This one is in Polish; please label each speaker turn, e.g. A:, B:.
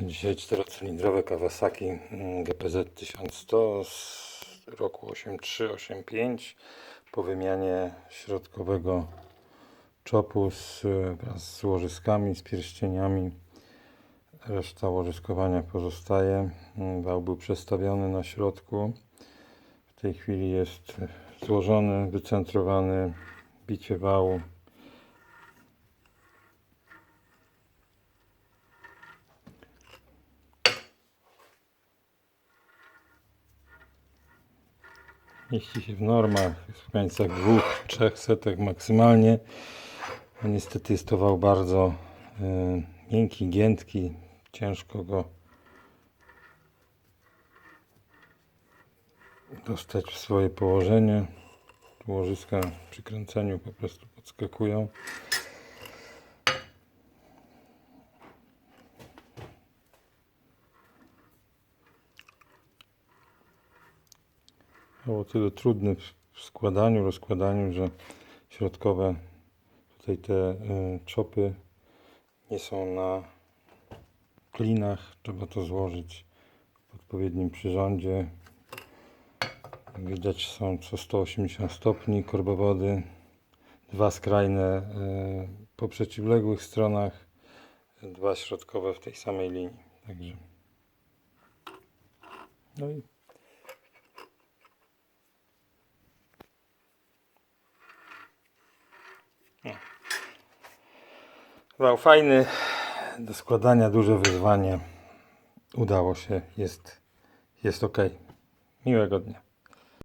A: Dzisiaj czterocylindrowe Kawasaki mm, GPZ 1100 z roku 83-85 po wymianie środkowego czopu z, wraz z łożyskami, z pierścieniami. Reszta łożyskowania pozostaje. Mm, Wał był przestawiony na środku. W tej chwili jest złożony, wycentrowany, bicie wału. Mieści się w normach, w granicach dwóch, trzech setek maksymalnie. A niestety jest to wał bardzo y, miękki, giętki, ciężko go dostać w swoje położenie. Łożyska przy kręceniu po prostu podskakują. Było tyle trudne w- składaniu, rozkładaniu, że środkowe tutaj te y, czopy nie są na klinach. Trzeba to złożyć w odpowiednim przyrządzie. Widać są co 180 stopni korbowody. Dwa skrajne y, po przeciwległych stronach. Dwa środkowe w tej samej linii. Także. No i Wał fajny, do składania duże wyzwanie. Udało się, jest, jest ok. Miłego dnia.